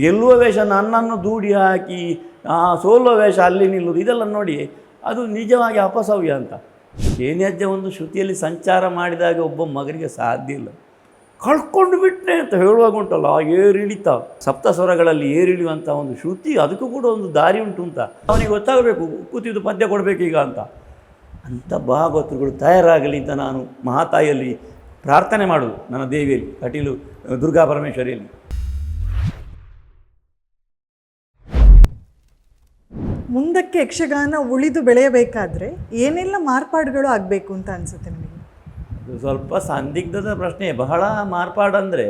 ಗೆಲ್ಲುವ ವೇಷ ನನ್ನನ್ನು ದೂಡಿ ಹಾಕಿ, ಆ ಸೋಲುವ ವೇಷ ಅಲ್ಲಿ ನಿಲ್ಲುವುದು, ಇದೆಲ್ಲ ನೋಡಿ ಅದು ನಿಜವಾಗಿ ಅಪಸವ್ಯ ಅಂತ. ಏನ್ಯಜ್ಜ ಒಂದು ಶ್ರುತಿಯಲ್ಲಿ ಸಂಚಾರ ಮಾಡಿದಾಗ ಒಬ್ಬ ಮಗನಿಗೆ ಸಾಧ್ಯ ಇಲ್ಲ. ಕಳ್ಕೊಂಡು ಬಿಟ್ಟನೆ ಅಂತ ಹೇಳುವಾಗ ಉಂಟಲ್ಲ, ಆ ಏರಿಳಿತ ಸಪ್ತ ಸ್ವರಗಳಲ್ಲಿ ಏರಿಳಿಯುವಂಥ ಒಂದು ಶ್ರುತಿ, ಅದಕ್ಕೂ ಕೂಡ ಒಂದು ದಾರಿ ಉಂಟು ಅಂತ. ಅವನಿಗೆ ಗೊತ್ತಾಗಬೇಕು, ಕೂತಿದ್ದು ಪದ್ಯ ಕೊಡಬೇಕೀಗ ಅಂತ. ಅಂಥ ಭಾಗವತರುಗಳು ತಯಾರಾಗಲಿ ಅಂತ ನಾನು ಮಹಾತಾಯಿಯಲ್ಲಿ ಪ್ರಾರ್ಥನೆ ಮಾಡೋದು ನನ್ನ ದೇವಿಯಲ್ಲಿ, ಕಟೀಲು ದುರ್ಗಾ ಪರಮೇಶ್ವರಿಯಲ್ಲಿ ಮುಂದಕ್ಕೆ ಯಕ್ಷಗಾನ ಉಳಿದು ಬೆಳೆಯಬೇಕಾದ್ರೆ ಏನೆಲ್ಲ ಮಾರ್ಪಾಡುಗಳು ಆಗಬೇಕು ಅಂತ ಅನಿಸುತ್ತೆ ನಿಮಗೆ? ಇದು ಸ್ವಲ್ಪ ಸಂದಿಗ್ಧದ ಪ್ರಶ್ನೆ. ಬಹಳ ಮಾರ್ಪಾಡಂದರೆ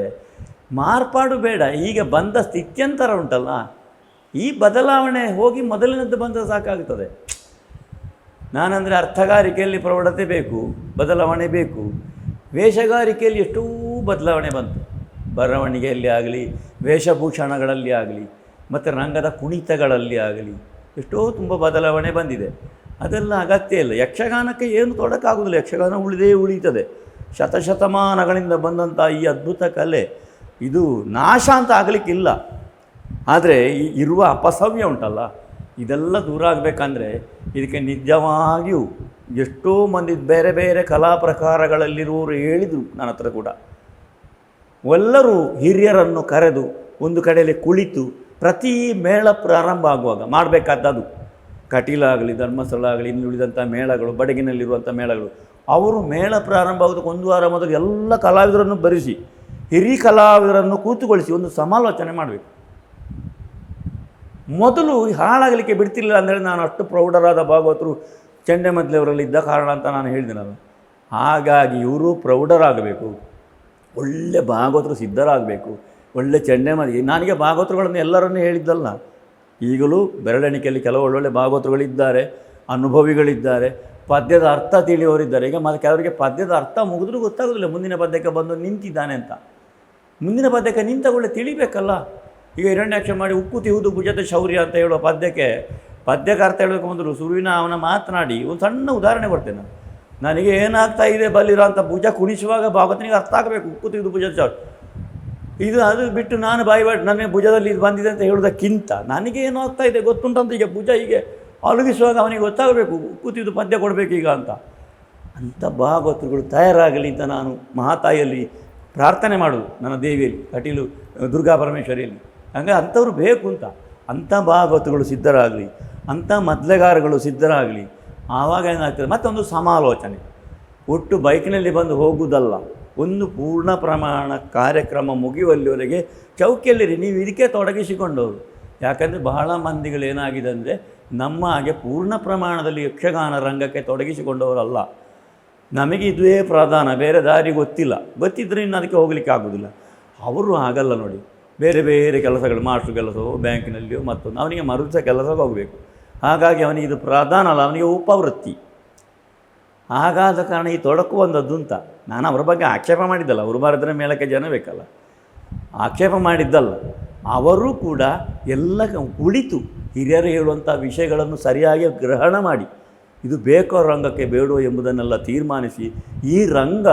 ಮಾರ್ಪಾಡು ಬೇಡ. ಈಗ ಬಂದ ಸ್ಥಿತ್ಯಂತರ ಉಂಟಲ್ಲ, ಈ ಬದಲಾವಣೆ ಹೋಗಿ ಮೊದಲಿನದ್ದು ಬಂದ ಸಾಕಾಗ್ತದೆ. ನಾನಂದರೆ ಅರ್ಥಗಾರಿಕೆಯಲ್ಲಿ ಪ್ರೌಢತೆ ಬೇಕು, ಬದಲಾವಣೆ ಬೇಕು. ವೇಷಗಾರಿಕೆಯಲ್ಲಿ ಎಷ್ಟೂ ಬದಲಾವಣೆ ಬಂತು. ಬರವಣಿಗೆಯಲ್ಲಿ ಆಗಲಿ, ವೇಷಭೂಷಣಗಳಲ್ಲಿ ಆಗಲಿ, ಮತ್ತು ರಂಗದ ಕುಣಿತಗಳಲ್ಲಿ ಆಗಲಿ. ಎಷ್ಟೋ ತುಂಬ ಬದಲಾವಣೆ ಬಂದಿದೆ. ಅದೆಲ್ಲ ಅಗತ್ಯ ಇಲ್ಲ. ಯಕ್ಷಗಾನಕ್ಕೆ ಏನು ತೊಡಕಾಗುವುದಿಲ್ಲ ಯಕ್ಷಗಾನ ಉಳಿದೇ ಉಳಿತದೆ. ಶತಶತಮಾನಗಳಿಂದ ಬಂದಂಥ ಈ ಅದ್ಭುತ ಕಲೆ ಇದು ನಾಶ ಅಂತ ಆಗಲಿಕ್ಕಿಲ್ಲ. ಆದರೆ ಇರುವ ಅಪಸವ್ಯ ಉಂಟಲ್ಲ. ಇದೆಲ್ಲ ದೂರ ಆಗಬೇಕಂದ್ರೆ ಇದಕ್ಕೆ ನಿಜವಾಗಿಯೂ ಎಷ್ಟೋ ಮಂದಿ ಬೇರೆ ಬೇರೆ ಕಲಾ ಪ್ರಕಾರಗಳಲ್ಲಿರುವವರು ಹೇಳಿದರು ನನ್ನ ಹತ್ರ ಕೂಡ. ಎಲ್ಲರೂ ಹಿರಿಯರನ್ನು ಕರೆದು ಒಂದು ಕಡೆಯಲ್ಲಿ ಕುಳಿತು ಪ್ರತಿ ಮೇಳ ಪ್ರಾರಂಭ ಆಗುವಾಗ ಮಾಡಬೇಕಾದದ್ದು. ಕಟೀಲ ಆಗಲಿ, ಧರ್ಮಸ್ಥಳ ಆಗಲಿ, ಇನ್ನು ಉಳಿದಂಥ ಮೇಳಗಳು, ಬಡಗಿನಲ್ಲಿರುವಂಥ ಮೇಳಗಳು. ಅವರು ಮೇಳ ಪ್ರಾರಂಭ ಆಗೋದಕ್ಕೆ ಒಂದು ವಾರ ಮೊದಲು ಎಲ್ಲ ಕಲಾವಿದರನ್ನು ಬರೆಸಿ ಹಿರಿ ಕಲಾವಿದರನ್ನು ಕೂತುಗೊಳಿಸಿ ಒಂದು ಸಮಾಲೋಚನೆ ಮಾಡಬೇಕು. ಮೊದಲು ಹಾಳಾಗಲಿಕ್ಕೆ ಬಿಡ್ತಿಲ್ಲ ಅಂದರೆ ನಾನು ಅಷ್ಟು ಪ್ರೌಢರಾದ ಭಾಗವತರು ಇದ್ದ ಕಾರಣ ಅಂತ ನಾನು ಹೇಳಿದೆ ನಾನು. ಹಾಗಾಗಿ ಇವರು ಪ್ರೌಢರಾಗಬೇಕು, ಒಳ್ಳೆ ಭಾಗವತರು ಸಿದ್ಧರಾಗಬೇಕು. ಒಳ್ಳೆ ಚಂಡೆಮದಿ ನನಗೆ ಭಾಗವತರುಗಳನ್ನು ಎಲ್ಲರನ್ನೂ ಹೇಳಿದ್ದಲ್ಲ. ಈಗಲೂ ಬೆರಳೆಣಿಕೆಯಲ್ಲಿ ಕೆಲವು ಒಳ್ಳೊಳ್ಳೆ ಭಾಗವತರುಗಳಿದ್ದಾರೆ, ಅನುಭವಿಗಳಿದ್ದಾರೆ, ಪದ್ಯದ ಅರ್ಥ ತಿಳಿಯೋರಿದ್ದಾರೆ. ಈಗ ಮತ್ತು ಕೆಲವರಿಗೆ ಪದ್ಯದ ಅರ್ಥ ಮುಗಿದ್ರೂ ಗೊತ್ತಾಗೋದಿಲ್ಲ. ಮುಂದಿನ ಪದ್ಯಕ್ಕೆ ಬಂದು ನಿಂತಿದ್ದಾನೆ ಅಂತ. ಮುಂದಿನ ಪದ್ಯಕ್ಕೆ ನಿಂತ ಒಳ್ಳೆ ತಿಳಿಬೇಕಲ್ಲ. ಈಗ ಹಿರಣ್ಯಾಕ್ಷ ಮಾಡಿ ಉಕ್ಕು ತಿಹುದು ಭುಜದ ಶೌರ್ಯ ಅಂತ ಹೇಳುವ ಪದ್ಯಕ್ಕೆ ಪದ್ಯಕ್ಕೆ ಅರ್ಥ ಹೇಳಬೇಕು ಅಂದರು ಸುರುವಿನ ಅವನ ಮಾತನಾಡಿ ಒಂದು ಸಣ್ಣ ಉದಾಹರಣೆ ಕೊಡ್ತೇನೆ ನಾನು. ನನಗೆ ಏನಾಗ್ತಾ ಇದೆ ಬಲ್ಲಿರೋ ಅಂತ ಭುಜ ಕುಣಿಸುವಾಗ ಭಾಗವತನಿಗೆ ಅರ್ಥ ಆಗಬೇಕು. ಉಕ್ಕು ತಿಹುದು ಭುಜದ ಶೌರ್ಯ. ಇದು ಅದು ಬಿಟ್ಟು ನಾನು ಬಾಯಿ ಬಾಯಿ ನನಗೆ ಭುಜದಲ್ಲಿ ಇದು ಬಂದಿದೆ ಅಂತ ಹೇಳೋದಕ್ಕಿಂತ ನನಗೆ ಏನೋ ಆಗ್ತಾ ಇದೆ? ಗೊತ್ತುಂಟಂತ ಈಗ ಭುಜ ಹೀಗೆ ಅಲುಗಿಸುವಾಗ ಅವನಿಗೆ ಗೊತ್ತಾಗಬೇಕು. ಕೂತಿದ್ದು ಪದ್ಯ ಕೊಡಬೇಕೀಗ ಅಂತ. ಅಂಥ ಭಾಗವತರುಗಳು ತಯಾರಾಗಲಿ ಅಂತ ನಾನು ಮಹಾತಾಯಿಯಲ್ಲಿ ಪ್ರಾರ್ಥನೆ ಮಾಡೋದು ನನ್ನ ದೇವಿಯಲ್ಲಿ, ಕಟೀಲು, ದುರ್ಗಾ ಪರಮೇಶ್ವರಿಯಲ್ಲಿ. ಹಂಗೆ ಅಂಥವ್ರು ಬೇಕು ಅಂತ. ಅಂಥ ಭಾಗವತಗಳು ಸಿದ್ಧರಾಗಲಿ, ಅಂಥ ಮದ್ಲೆಗಾರಗಳು ಸಿದ್ಧರಾಗಲಿ. ಆವಾಗ ಏನಾಗ್ತದೆ? ಮತ್ತೊಂದು ಸಮಾಲೋಚನೆ. ಒಟ್ಟು ಬೈಕ್ನಲ್ಲಿ ಬಂದು ಹೋಗುವುದಲ್ಲ ಒಂದು ಪೂರ್ಣ ಪ್ರಮಾಣ ಕಾರ್ಯಕ್ರಮ ಮುಗಿಯುವಲ್ಲಿವರೆಗೆ ಚೌಕಿಯಲ್ಲಿರಿ, ನೀವು ಇದಕ್ಕೆ ತೊಡಗಿಸಿಕೊಂಡವರು. ಯಾಕಂದರೆ ಬಹಳ ಮಂದಿಗಳು ಏನಾಗಿದೆ ಅಂದರೆ ನಮ್ಮ ಹಾಗೆ ಪೂರ್ಣ ಪ್ರಮಾಣದಲ್ಲಿ ಯಕ್ಷಗಾನ ರಂಗಕ್ಕೆ ತೊಡಗಿಸಿಕೊಂಡವರಲ್ಲ. ನಮಗೆ ಇದುವೇ ಪ್ರಧಾನ, ಬೇರೆ ದಾರಿ ಗೊತ್ತಿಲ್ಲ. ಗೊತ್ತಿದ್ದರೆ ಇನ್ನು ಅದಕ್ಕೆ ಹೋಗಲಿಕ್ಕೆ ಆಗೋದಿಲ್ಲ. ಅವರು ಆಗಲ್ಲ ನೋಡಿ. ಬೇರೆ ಬೇರೆ ಕೆಲಸಗಳು, ಮಾಸ್ಟ್ರು ಕೆಲಸವೋ, ಬ್ಯಾಂಕಿನಲ್ಲಿಯೋ ಮತ್ತೊಂದು. ಅವನಿಗೆ ಮರುಸ ಕೆಲಸಕ್ಕೆ ಹೋಗಬೇಕು. ಹಾಗಾಗಿ ಅವನಿಗೆ ಇದು ಪ್ರಧಾನ ಅಲ್ಲ, ಅವನಿಗೆ ಉಪವೃತ್ತಿ. ಹಾಗಾದ ಕಾರಣ ಈ ತೊಡಕು ಒಂದದ್ದು ಅಂತ. ನಾನು ಅವರ ಬಗ್ಗೆ ಆಕ್ಷೇಪ ಮಾಡಿದ್ದಲ್ಲ ಅವರು ಬರೆದ್ರೆ ಮೇಲಕ್ಕೆ ಜನ ಬೇಕಲ್ಲ. ಆಕ್ಷೇಪ ಮಾಡಿದ್ದಲ್ಲ. ಅವರು ಕೂಡ ಎಲ್ಲ ಕುಳಿತು ಹಿರಿಯರು ಹೇಳುವಂಥ ವಿಷಯಗಳನ್ನು ಸರಿಯಾಗಿ ಗ್ರಹಣ ಮಾಡಿ. ಇದು ಬೇಕೋ ರಂಗಕ್ಕೆ ಬೇಡೋ ಎಂಬುದನ್ನೆಲ್ಲ ತೀರ್ಮಾನಿಸಿ ಈ ರಂಗ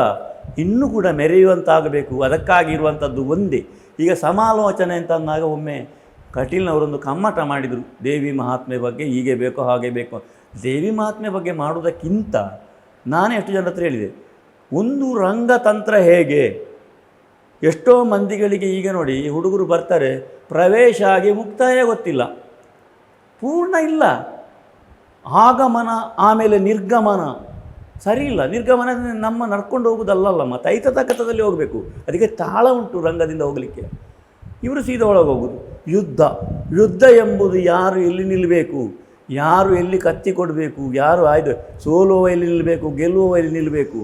ಇನ್ನೂ ಕೂಡ ಮೆರೆಯುವಂತಾಗಬೇಕು. ಅದಕ್ಕಾಗಿರುವಂಥದ್ದು ಒಂದೇ. ಈಗ ಸಮಾಲೋಚನೆ ಅಂತ ಅಂದಾಗ ಒಮ್ಮೆ ಕಟೀಲ್ನವರೊಂದು ಕಮ್ಮಟ ಮಾಡಿದರು. ದೇವಿ ಮಹಾತ್ಮೆ ಬಗ್ಗೆ ಹೀಗೆ ಬೇಕೋ ಹಾಗೆ ಬೇಕೋ. ದೇವಿ ಮಹಾತ್ಮೆ ಬಗ್ಗೆ ಮಾಡುವುದಕ್ಕಿಂತ ನಾನೇ ಎಷ್ಟು ಜನರ ಹತ್ರ ಹೇಳಿದೆ. ಒಂದು ರಂಗತಂತ್ರ ಹೇಗೆ? ಎಷ್ಟೋ ಮಂದಿಗಳಿಗೆ ಈಗ ನೋಡಿ ಹುಡುಗರು ಬರ್ತಾರೆ, ಪ್ರವೇಶ ಆಗಿ ಮುಕ್ತಾಯ ಗೊತ್ತಿಲ್ಲ. ಪೂರ್ಣ ಇಲ್ಲ. ಆಗಮನ, ಆಮೇಲೆ ನಿರ್ಗಮನ. ಸರಿ ಇಲ್ಲ. ನಿರ್ಗಮನ ನಮ್ಮ ನಡ್ಕೊಂಡು ಹೋಗೋದಲ್ಲಲ್ಲ ತೈತ ತಕತದಲ್ಲಿ ಹೋಗಬೇಕು. ಅದಕ್ಕೆ ತಾಳ ಉಂಟು ರಂಗದಿಂದ ಹೋಗಲಿಕ್ಕೆ. ಇವರು ಸೀದಾ ಒಳಗೆ ಹೋಗೋದು. ಯುದ್ಧ. ಯುದ್ಧ ಎಂಬುದು ಯಾರು ಎಲ್ಲಿ ನಿಲ್ಲಬೇಕು ಯಾರು ಎಲ್ಲಿ ಕತ್ತಿ ಕೊಡಬೇಕು, ಯಾರು ಆಯ್ದು, ಸೋಲುವ ಎಲ್ಲಿ ನಿಲ್ಲಬೇಕು ಗೆಲ್ಲುವ ಎಲ್ಲಿ ನಿಲ್ಲಬೇಕು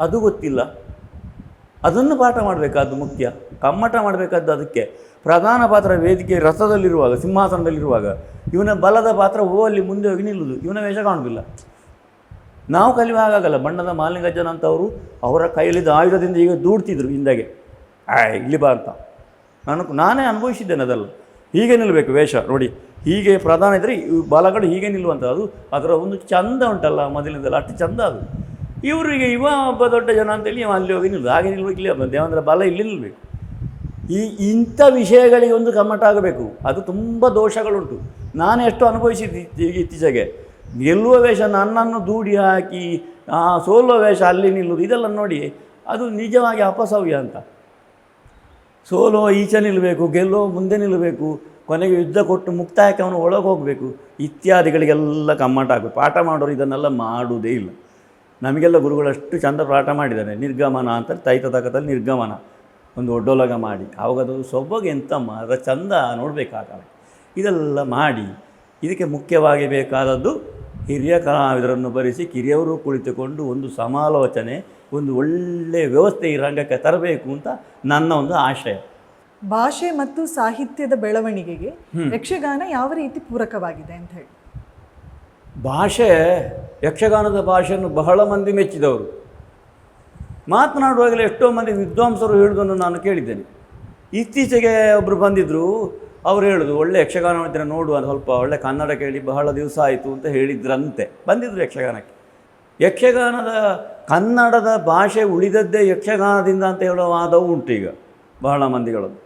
ಅದು ಗೊತ್ತಿಲ್ಲ. ಅದನ್ನು ಪಾಠ ಮಾಡಬೇಕಾದ್ದು ಮುಖ್ಯ. ಕಮ್ಮಟ ಮಾಡಬೇಕಾದ್ದು ಅದಕ್ಕೆ. ಪ್ರಧಾನ ಪಾತ್ರ ವೇದಿಕೆ ರಥದಲ್ಲಿರುವಾಗ, ಸಿಂಹಾಸನದಲ್ಲಿರುವಾಗ, ಇವನ ಬಲದ ಪಾತ್ರ ಓ ಅಲ್ಲಿ ಮುಂದೆ ಹೋಗಿ ನಿಲ್ಲುವುದು ಇವನ ವೇಷ ಕಾಣುವುದಿಲ್ಲ ನಾವು ಕಲಿಯುವಾಗಲ್ಲ ಬಣ್ಣದ ಮಾಲಿಂಗಜ್ಜನ ಅಂತವರು ಅವರ ಕೈಯಲ್ಲಿದ್ದ ಆಯುಧದಿಂದ ಈಗ ದೂಡ್ತಿದ್ರು ಹಿಂದಾಗೆ. ಆಯ್, ಇಲ್ಲಿ ಬಾ ನಾನು ನಾನೇ ಅನುಭವಿಸಿದ್ದೇನೆ ಅದೆಲ್ಲ. ಹೀಗೆ ನಿಲ್ಲಬೇಕು ವೇಷ, ನೋಡಿ. ಹೀಗೆ ಪ್ರಧಾನ ಇದ್ದರೆ ಬಲಗಳು ಹೀಗೆ ನಿಲ್ಲುವಂಥ ಅದು. ಅದರ ಒಂದು ಚಂದ ಉಂಟಲ್ಲ ಮೊದಲಿಂದಲ್ಲ ಅಷ್ಟು ಚಂದ ಅದು. ಇವರಿಗೆ ಇವ ಒಬ್ಬ ದೊಡ್ಡ ಜನ ಅಂತೇಳಿ ಅಲ್ಲಿ ಹೋಗಿ ನಿಲ್ಲು ಹಾಗೆ ನಿಲ್ಬೇಕು ಇಲ್ಲಿ ದೇವಂದ್ರ ಬಾಲ ಇಲ್ಲಿ ನಿಲ್ಲಬೇಕು ಈ ಇಂಥ ವಿಷಯಗಳಿಗೆ ಒಂದು ಕಮ್ಮಟ ಆಗಬೇಕು. ಅದು ತುಂಬ ದೋಷಗಳುಂಟು. ನಾನು ಎಷ್ಟು ಅನುಭವಿಸಿದ್ದು ಇತ್ತೀ- ಇತ್ತೀಚೆಗೆ. ಗೆಲ್ಲುವ ವೇಷ ನನ್ನನ್ನು ದೂಡಿ ಹಾಕಿ, ಆ, ಸೋಲುವ ವೇಷ ಅಲ್ಲಿ ನಿಲ್ಲುವುದು, ಇದೆಲ್ಲ ನೋಡಿ, ಅದು ನಿಜವಾಗಿ ಅಪಸವ್ಯ ಅಂತ. ಸೋಲೋ ಈಚೆ ನಿಲ್ಲಬೇಕು ಗೆಲ್ಲೋ ಮುಂದೆ ನಿಲ್ಲಬೇಕು ಕೊನೆಗೆ ಯುದ್ಧ ಕೊಟ್ಟು ಮುಕ್ತಾಯಕ್ಕೆ ಅವನು ಒಳಗೆ ಹೋಗಬೇಕು. ಇತ್ಯಾದಿಗಳಿಗೆಲ್ಲ ಕಮ್ಮಟ ಆಗಬೇಕು. ಪಾಠ ಮಾಡೋರು ಇದನ್ನೆಲ್ಲ ಮಾಡುವುದೇ ಇಲ್ಲ. ನಮಗೆಲ್ಲ ಗುರುಗಳಷ್ಟು ಚಂದ ಪಾಠ ಮಾಡಿದ್ದಾರೆ. ನಿರ್ಗಮನ ಅಂತ ತೈತದಕದಲ್ಲಿ ನಿರ್ಗಮನ. ಒಂದು ಒಡ್ಡೊಲಗ ಮಾಡಿ. ಆವಾಗ ಅದು ಸೊಬಗೆ ಎಂತಮ್ಮ ಅದರ ಚಂದ ನೋಡಬೇಕಾಗ ಇದೆಲ್ಲ ಮಾಡಿ. ಇದಕ್ಕೆ ಮುಖ್ಯವಾಗಿ ಬೇಕಾದದ್ದು ಹಿರಿಯ ಕಲಾವಿದರನ್ನು ಭರಿಸಿ ಕಿರಿಯವರು ಕುಳಿತುಕೊಂಡು ಒಂದು ಸಮಾಲೋಚನೆ, ಒಂದು ಒಳ್ಳೆಯ ವ್ಯವಸ್ಥೆ ಈ ರಂಗಕ್ಕೆ ತರಬೇಕು ಅಂತ ನನ್ನ ಒಂದು ಆಶಯ. ಭಾಷೆ ಮತ್ತು ಸಾಹಿತ್ಯದ ಬೆಳವಣಿಗೆಗೆ ಯಕ್ಷಗಾನ ಯಾವ ರೀತಿ ಪೂರಕವಾಗಿದೆ ಅಂತ ಹೇಳಿ. ಭಾಷೆ ಯಕ್ಷಗಾನದ ಭಾಷೆಯನ್ನು ಬಹಳ ಮಂದಿ ಮೆಚ್ಚಿದವರು. ಮಾತನಾಡುವಾಗಲೇ ಎಷ್ಟೋ ಮಂದಿ ವಿದ್ವಾಂಸರು ಹೇಳುವುದನ್ನು ನಾನು ಕೇಳಿದ್ದೇನೆ. ಇತ್ತೀಚೆಗೆ ಒಬ್ಬರು ಬಂದಿದ್ದರು ಅವ್ರು ಹೇಳೋದು ಒಳ್ಳೆ ಯಕ್ಷಗಾನ ಮಾಡಿದ್ರೆ ನೋಡುವ ಸ್ವಲ್ಪ ಒಳ್ಳೆ ಕನ್ನಡ ಕೇಳಿ ಬಹಳ ದಿವಸ ಆಯಿತು ಅಂತ ಹೇಳಿದ್ರಂತೆ. ಬಂದಿದ್ದರು ಯಕ್ಷಗಾನಕ್ಕೆ. ಯಕ್ಷಗಾನದ ಕನ್ನಡದ ಭಾಷೆ ಉಳಿದದ್ದೇ ಯಕ್ಷಗಾನದಿಂದ ಅಂತ ಹೇಳುವ ವಾದವು ಉಂಟು ಈಗ ಬಹಳ ಮಂದಿಗಳದ್ದು.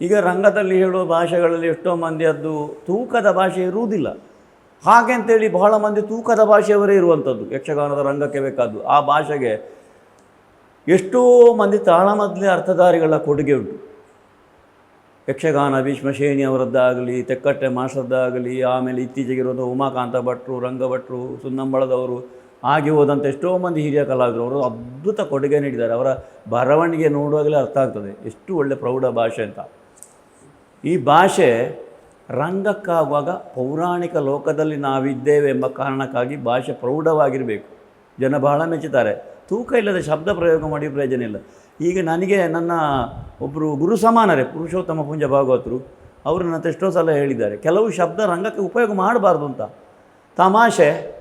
ಈಗ ರಂಗದಲ್ಲಿ ಹೇಳುವ ಭಾಷೆಗಳಲ್ಲಿ ಎಷ್ಟೋ ಮಂದಿ ಅದು ತೂಕದ ಭಾಷೆ ಇರುವುದಿಲ್ಲ. ಹಾಗೆ ಅಂತೇಳಿ ಬಹಳ ಮಂದಿ ತೂಕದ ಭಾಷೆಯವರೇ ಇರುವಂಥದ್ದು, ಯಕ್ಷಗಾನದ ರಂಗಕ್ಕೆ ಬೇಕಾದ್ದು. ಆ ಭಾಷೆಗೆ ಎಷ್ಟೋ ಮಂದಿ ತಾಳಮದ್ಲೆ ಅರ್ಥಧಾರಿಗಳ ಕೊಡುಗೆ ಉಂಟು. ಯಕ್ಷಗಾನ ಭೀಷ್ಮಶೇಣಿ ಅವರದ್ದಾಗಲಿ, ತೆಕ್ಕಟ್ಟೆ ಮಾಸ್ಟರ್ದಾಗಲಿ, ಆಮೇಲೆ ಇತ್ತೀಚೆಗೆ ಇರುವಂಥ ಉಮಾಕಾಂತ ಭಟ್ರು ರಂಗಭಟ್ರು ಸುನ್ನಂಬಳದವರು ಆಗಿ ಹೋದಂಥ ಎಷ್ಟೋ ಮಂದಿ ಹಿರಿಯ ಕಲಾವಿದರು, ಅವರು ಅದ್ಭುತ ಕೊಡುಗೆ ನೀಡಿದ್ದಾರೆ. ಅವರ ಬರವಣಿಗೆ ನೋಡುವಾಗಲೇ ಅರ್ಥ ಆಗ್ತದೆ. ಎಷ್ಟು ಒಳ್ಳೆ ಪ್ರೌಢ ಭಾಷೆ ಅಂತ. ಈ ಭಾಷೆ ರಂಗಕ್ಕಾಗುವಾಗ ಪೌರಾಣಿಕ ಲೋಕದಲ್ಲಿ ನಾವಿದ್ದೇವೆ ಎಂಬ ಕಾರಣಕ್ಕಾಗಿ ಭಾಷೆ ಪ್ರೌಢವಾಗಿರಬೇಕು. ಜನ ಬಹಳ ಮೆಚ್ಚುತ್ತಾರೆ ತೂಕ ಇಲ್ಲದ ಶಬ್ದ ಪ್ರಯೋಗ ಮಾಡಿ ಪ್ರಯೋಜನ ಇಲ್ಲ. ಈಗ ನನಗೆ ನನ್ನ ಒಬ್ಬರು ಗುರು ಸಮಾನರೇ, ಪುರುಷೋತ್ತಮ ಪುಂಜ ಭಾಗವತರು, ಅವರು ನನ್ನ ಎಷ್ಟೋ ಸಲ ಹೇಳಿದ್ದಾರೆ, ಕೆಲವು ಶಬ್ದ ರಂಗಕ್ಕೆ ಉಪಯೋಗ ಮಾಡಬಾರ್ದು ಅಂತ. ತಮಾಷೆ,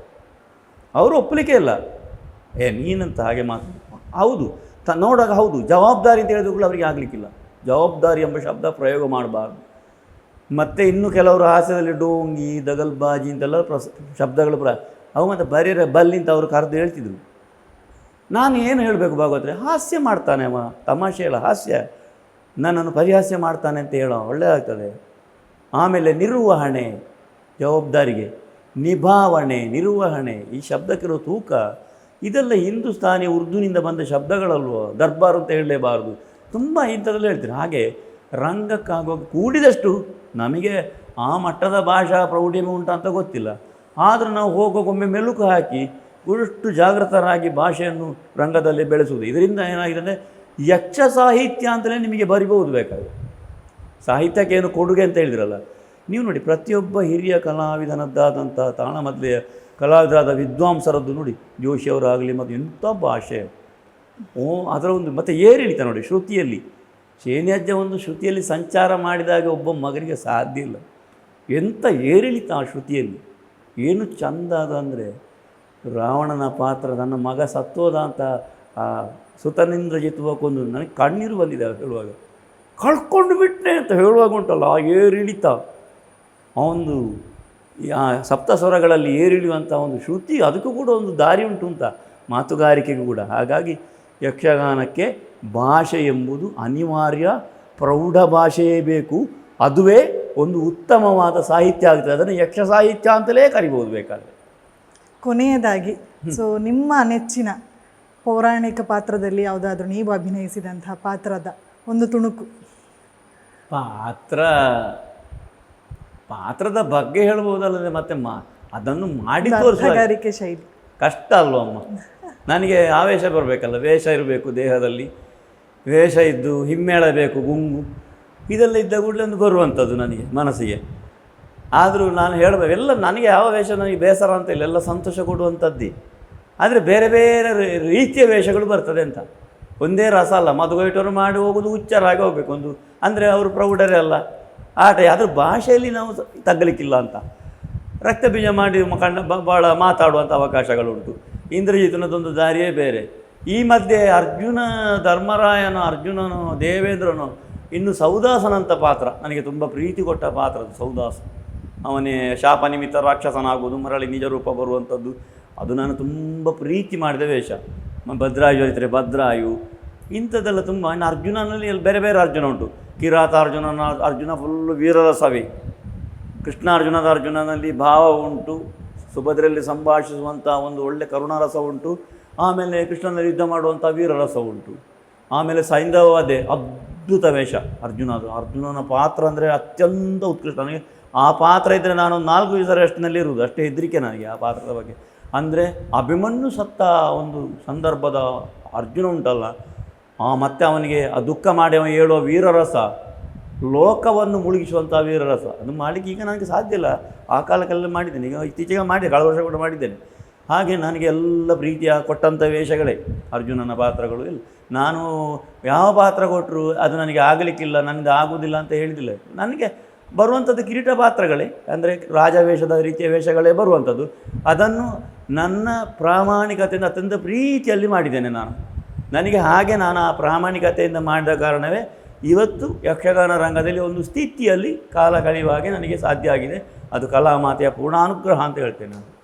ಅವರು ಒಪ್ಪಲಿಕ್ಕೆ ಇಲ್ಲ. ಏ, ನೀನಂತ ಹಾಗೆ ಮಾತು, ಹೌದು, ತ ನೋಡಾಗ ಹೌದು, ಜವಾಬ್ದಾರಿ ಅಂತ ಹೇಳಿದ್ರು ಕೂಡ ಅವರಿಗೆ ಆಗಲಿಕ್ಕಿಲ್ಲ. ಜವಾಬ್ದಾರಿ ಎಂಬ ಶಬ್ದ ಪ್ರಯೋಗ ಮಾಡಬಾರ್ದು. ಮತ್ತು ಇನ್ನು ಕೆಲವರು ಹಾಸ್ಯದಲ್ಲಿ ಡೋಂಗಿ, ದಗಲ್ಬಾಜಿ ಅಂತೆಲ್ಲ ಪ್ರಸ, ಶಬ್ದಗಳು ಪ್ರ, ಅವು ಮತ್ತು ಬರೀರ ಬಲ್ಲಿ ಅಂತ ಅವರು ಕರೆದು ಹೇಳ್ತಿದ್ರು. ನಾನು ಏನು ಹೇಳಬೇಕು ಭಾಗವತ್ರೆ? ಹಾಸ್ಯ ಮಾಡ್ತಾನೆ ಅವ, ತಮಾಷೆ ಇಲ್ಲ ಹಾಸ್ಯ. ನನ್ನನ್ನು ಪರಿಹಾಸ್ಯ ಮಾಡ್ತಾನೆ ಅಂತ ಹೇಳೋ ಒಳ್ಳೆಯದಾಗ್ತದೆ ಆಮೇಲೆ ನಿರ್ವಹಣೆ, ಜವಾಬ್ದಾರಿಗೆ. ನಿಭಾವಣೆ, ನಿರ್ವಹಣೆ, ಈ ಶಬ್ದಕ್ಕಿರೋ ತೂಕ. ಇದೆಲ್ಲ ಹಿಂದೂಸ್ತಾನಿ ಉರ್ದುನಿಂದ ಬಂದ ಶಬ್ದಗಳಲ್ವೋ? ದರ್ಬಾರ್ ಅಂತ ಹೇಳಲೇಬಾರದು. ತುಂಬ ಇಂಥದ್ದೆಲ್ಲ ಹೇಳ್ತೀನಿ ಹಾಗೆ ರಂಗಕ್ಕಾಗೋ ಕೂಡಿದಷ್ಟು ನಮಗೆ ಆ ಮಟ್ಟದ ಭಾಷಾ ಪ್ರೌಢಿಮೆ ಉಂಟು ಅಂತ ಗೊತ್ತಿಲ್ಲ. ಆದರೂ ನಾವು ಹೋಗೋಗೊಮ್ಮೆ ಮೆಲುಕು ಹಾಕಿ ಇಷ್ಟು ಜಾಗೃತರಾಗಿ ಭಾಷೆಯನ್ನು ರಂಗದಲ್ಲಿ ಬೆಳೆಸುವುದು. ಇದರಿಂದ ಏನಾಗಿದೆ ಅಂದರೆ ಯಕ್ಷ ಸಾಹಿತ್ಯ ಅಂತಲೇ ನಿಮಗೆ ಬರಿಬಹುದು ಬೇಕಾದ್ರೆ. ಸಾಹಿತ್ಯಕ್ಕೆ ಏನು ಕೊಡುಗೆ ಅಂತ ಹೇಳಿದ್ರಲ್ಲ. ನೀವು ನೋಡಿ ಪ್ರತಿಯೊಬ್ಬ ಹಿರಿಯ ಕಲಾವಿದನದ್ದಾದಂಥ ತಾಣಮದ್ಲೆಯ ಕಲಾವಿದರಾದ ವಿದ್ವಾಂಸರದ್ದು ನೋಡಿ ಜೋಶಿಯವರಾಗಲಿ ಮತ್ತು ಎಂಥ ಭಾಷೆ. ಓ ಅದರ ಒಂದು ಮತ್ತು ಏರಿಳಿತ ನೋಡಿ, ಶ್ರುತಿಯಲ್ಲಿ. ಶೇನ್ಯಾಜ್ಯ ಒಂದು ಶ್ರುತಿಯಲ್ಲಿ ಸಂಚಾರ ಮಾಡಿದಾಗ ಒಬ್ಬ ಮಗನಿಗೆ ಸಾಧ್ಯ ಇಲ್ಲ. ಎಂಥ ಏರಿಳಿತ ಆ ಶ್ರುತಿಯಲ್ಲಿ? ಏನು ಚಂದ ಅಂದರೆ, ರಾವಣನ ಪಾತ್ರ, ನನ್ನ ಮಗ ಸತ್ತೋದ ಅಂತ ಆ ಸುತನಿಂದ ಜಿತ್ವಕ್ಕೊಂದು ನನಗೆ ಕಣ್ಣೀರು ಬಂದಿದೆ ಹೇಳುವಾಗ. ಕಳ್ಕೊಂಡು ಬಿಟ್ಟೆ ಅಂತ ಹೇಳುವಾಗ ಉಂಟಲ್ಲ, ಆ ಏರಿಳಿತ ಆ ಒಂದು, ಆ ಸಪ್ತ ಸ್ವರಗಳಲ್ಲಿ ಏರಿಳಿಯುವಂಥ ಒಂದು ಶ್ರುತಿ, ಅದಕ್ಕೂ ಕೂಡ ಒಂದು ದಾರಿ ಉಂಟು ಅಂತ, ಮಾತುಗಾರಿಕೆಗೂ ಕೂಡ. ಹಾಗಾಗಿ ಯಕ್ಷಗಾನಕ್ಕೆ ಭಾಷೆ ಎಂಬುದು ಅನಿವಾರ್ಯ ಪ್ರೌಢ ಭಾಷೆಯೇ ಬೇಕು. ಅದುವೇ ಒಂದು ಉತ್ತಮವಾದ ಸಾಹಿತ್ಯ ಆಗ್ತದೆ ಅದನ್ನು ಯಕ್ಷ ಸಾಹಿತ್ಯ ಅಂತಲೇ ಕರಿಬೋದು ಬೇಕಾದರೆ. ಕೊನೆಯದಾಗಿ ಸೊ ನಿಮ್ಮ ನೆಚ್ಚಿನ ಪೌರಾಣಿಕ ಪಾತ್ರದಲ್ಲಿ ಯಾವುದಾದ್ರೂ ನೀವು ಅಭಿನಯಿಸಿದಂತಹ ಪಾತ್ರದ ಒಂದು ತುಣುಕು? ಪಾತ್ರ ಪಾತ್ರದ ಬಗ್ಗೆ ಹೇಳ್ಬೋದಲ್ಲದೆ ಮತ್ತೆ ಮಾ ಅದನ್ನು ಮಾಡಿ ಶೈಲಿ. ಕಷ್ಟ ಅಲ್ವ ಅಮ್ಮ ನನಗೆ ಆವೇಶ ಬರಬೇಕಲ್ಲ, ವೇಷ ಇರಬೇಕು ದೇಹದಲ್ಲಿ. ವೇಷ ಇದ್ದು ಹಿಮ್ಮೇಳಬೇಕು ಗುಂಗು. ಇದೆಲ್ಲ ಇದ್ದ ಕೂಡಲೇ ಒಂದು ಬರುವಂಥದ್ದು ನನಗೆ, ಮನಸ್ಸಿಗೆ. ಆದರೂ ನಾನು ಹೇಳಬೇಕು, ಎಲ್ಲ ನನಗೆ ಯಾವ ವೇಷ, ನನಗೆ ಬೇಸರ ಅಂತ ಇಲ್ಲ, ಎಲ್ಲ ಸಂತೋಷ ಕೊಡುವಂಥದ್ದೇ. ಆದರೆ ಬೇರೆ ಬೇರೆ ರೀತಿಯ ವೇಷಗಳು ಬರ್ತದೆ ಅಂತ. ಒಂದೇ ರಸ ಅಲ್ಲ ಮದುವೆಟರು ಮಾಡಿ ಹೋಗೋದು ಹುಚ್ಚರಾಗಿ ಹೋಗಬೇಕು ಒಂದು. ಅಂದರೆ ಅವರು ಪ್ರೌಢರೇ ಅಲ್ಲ. ಆಟ ಅದ್ರ ಭಾಷೆಯಲ್ಲಿ ನಾವು ತಗ್ಗಲಿಕ್ಕಿಲ್ಲ ಅಂತ. ರಕ್ತಬೀಜ ಮಾಡಿ ಮ- ಕಂಡ ಬ- ಭಾಳ ಮಾತಾಡುವಂಥ ಅವಕಾಶಗಳುಂಟು. ಇಂದ್ರಜಿತನದೊಂದು ದಾರಿಯೇ ಬೇರೆ. ಈ ಮಧ್ಯೆ ಅರ್ಜುನ ಧರ್ಮರಾಯನ, ಅರ್ಜುನನು, ದೇವೇಂದ್ರನು, ಇನ್ನು ಸೌದಾಸನಂತ ಪಾತ್ರ. ನನಗೆ ತುಂಬ ಪ್ರೀತಿ ಕೊಟ್ಟ ಪಾತ್ರ ಅದು ಸೌದಾಸ ಅವನೇ ಶಾಪ ನಿಮಿತ್ತ ರಾಕ್ಷಸನಾಗುವುದು, ಮರಳಿ ನಿಜ ರೂಪ ಬರುವಂಥದ್ದು. ಅದು ನಾನು ತುಂಬ ಪ್ರೀತಿ ಮಾಡಿದ ವೇಷ. ಭದ್ರಾಯು ಹೇಳಿದರೆ ಭದ್ರಾಯು. ಇಂಥದ್ದೆಲ್ಲ ತುಂಬ, ಇನ್ನು ಅರ್ಜುನನಲ್ಲಿ ಬೇರೆ ಬೇರೆ ಅರ್ಜುನ ಉಂಟು. ಕಿರಾತ ಅರ್ಜುನನ ಅರ್ಜುನ ಫುಲ್ಲು ವೀರರಸವೇ. ಕೃಷ್ಣಾರ್ಜುನದ ಅರ್ಜುನನಲ್ಲಿ ಭಾವ ಉಂಟು. ಸುಭದ್ರಲ್ಲಿ ಸಂಭಾಷಿಸುವಂಥ ಒಂದು ಒಳ್ಳೆ ಕರುಣಾರಸ ಉಂಟು. ಆಮೇಲೆ ಕೃಷ್ಣನಲ್ಲಿ ಯುದ್ಧ ಮಾಡುವಂಥ ವೀರರಸ ಉಂಟು. ಆಮೇಲೆ ಸೈಂಧವಾದೆ ಅದ್ಭುತ ವೇಷ ಅರ್ಜುನದು ಅರ್ಜುನನ ಪಾತ್ರ ಅಂದರೆ ಅತ್ಯಂತ ಉತ್ಕೃಷ್ಟ. ನನಗೆ ಆ ಪಾತ್ರ ಇದ್ದರೆ ನಾನು ನಾಲ್ಕು ದಿವಸ ರೆಸ್ಟ್ನಲ್ಲಿ ಇರುವುದು. ಅಷ್ಟೇ ಹೆದರಿಕೆ ನನಗೆ ಆ ಪಾತ್ರದ ಬಗ್ಗೆ. ಅಂದರೆ ಅಭಿಮನ್ಯು ಸತ್ತ ಒಂದು ಸಂದರ್ಭದ ಅರ್ಜುನ ಉಂಟಲ್ಲ. ಮತ್ತೆ ಅವನಿಗೆ ಆ ದುಃಖ ಮಾಡಿ ಅವನು ಹೇಳುವ ವೀರರಸ. ಲೋಕವನ್ನು ಮುಳುಗಿಸುವಂಥ ವೀರರಸ ಅದು ಮಾಡಲಿಕ್ಕೆ ಈಗ ನನಗೆ ಸಾಧ್ಯ ಇಲ್ಲ. ಆ ಕಾಲಕ್ಕೆಲ್ಲ ಮಾಡಿದ್ದೇನೆ. ಈಗ ಇತ್ತೀಚೆಗೆ ಮಾಡಿದೆ ಕಳೆದ ವರ್ಷ ಕೂಡ ಮಾಡಿದ್ದೇನೆ. ಹಾಗೆ ನನಗೆ ಎಲ್ಲ ಪ್ರೀತಿಯ ಕೊಟ್ಟಂಥ ವೇಷಗಳೇ. ಅರ್ಜುನನ ಪಾತ್ರಗಳು ಇಲ್ಲ ನಾನು ಯಾವ ಪಾತ್ರ ಕೊಟ್ಟರು ಅದು ನನಗೆ ಆಗಲಿಕ್ಕಿಲ್ಲ ನನಗೆ ಆಗುವುದಿಲ್ಲ ಅಂತ ಹೇಳಿದಿಲ್ಲ. ನನಗೆ ಬರುವಂಥದ್ದು ಕಿರೀಟ ಪಾತ್ರಗಳೇ. ಅಂದರೆ ರಾಜವೇಷದ ರೀತಿಯ ವೇಷಗಳೇ ಬರುವಂಥದ್ದು. ಅದನ್ನು ನನ್ನ ಪ್ರಾಮಾಣಿಕತೆಯಿಂದ ಅತ್ಯಂತ ಪ್ರೀತಿಯಲ್ಲಿ ಮಾಡಿದ್ದೇನೆ ನಾನು. ನನಗೆ ಹಾಗೆ ನಾನು ಆ ಪ್ರಾಮಾಣಿಕತೆಯಿಂದ ಮಾಡಿದ ಕಾರಣವೇ ಇವತ್ತು ಯಕ್ಷಗಾನ ರಂಗದಲ್ಲಿ ಒಂದು ಸ್ಥಿತಿಯಲ್ಲಿ ಕಾಲ ಕಳೆಯುವ ಹಾಗೆ ನನಗೆ ಸಾಧ್ಯ ಆಗಿದೆ. ಅದು ಕಲಾ ಮಾತೆಯ ಪೂರ್ಣಾನುಗ್ರಹ ಅಂತ ಹೇಳ್ತೇನೆ ನಾನು.